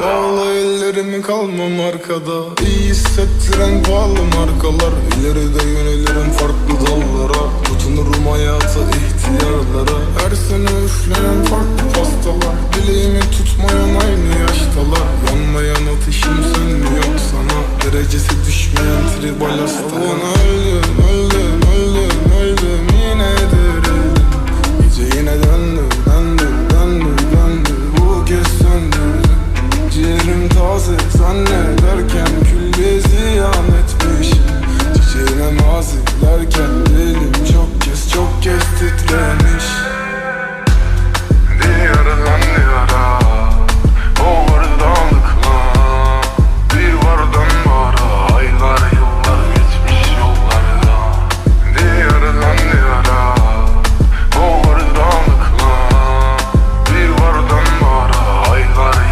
Bağla ellerimi kalmam arkada. İyi hissettiren pahalı markalar. İleride yönelirim farklı dallara. Tutunurum hayata ihtiyarlara. Her sene üflenen farklı pastalar. Dileğimi tutmayan aynı yaştalar. Yanmayan ateşim sönmüyor sana. Derecesi düşmeyen tribal hastalar. Ulan öldüm öldüm zannederken Külde ziyan etmişim Çiçeğine nazik derken